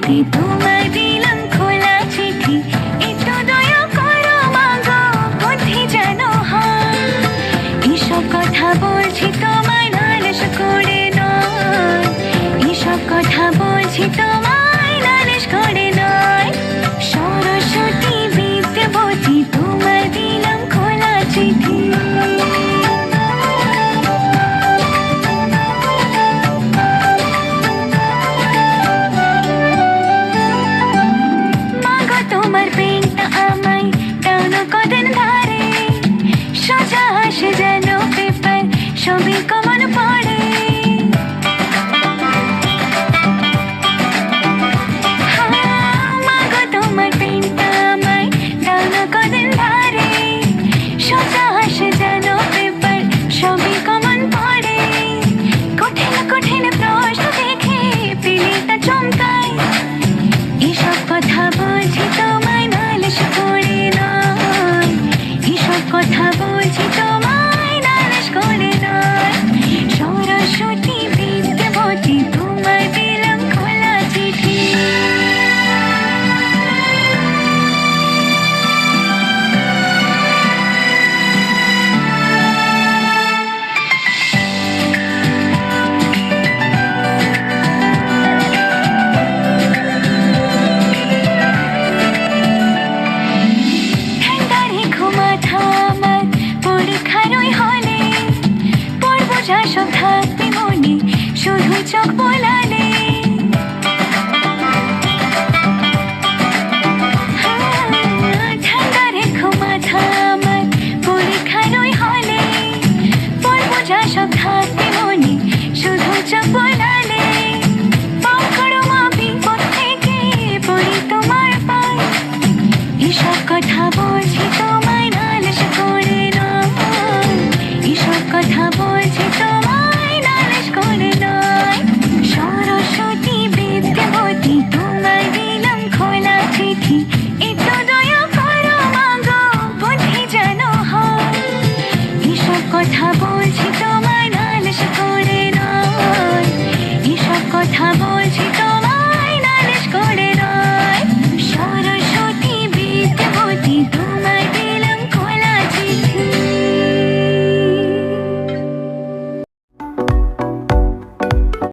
ప్రతి తుమ్మ Chubby, come on apart. হলে পর্ব শাসন থাকতে মনে শুধু চোখ বোলালে। ঠান্ডা রেখো মাথা আমার পরীক্ষার ওই হলে। পর্ব শাসন থাকতে মনে শুধু চোখ বোলালে।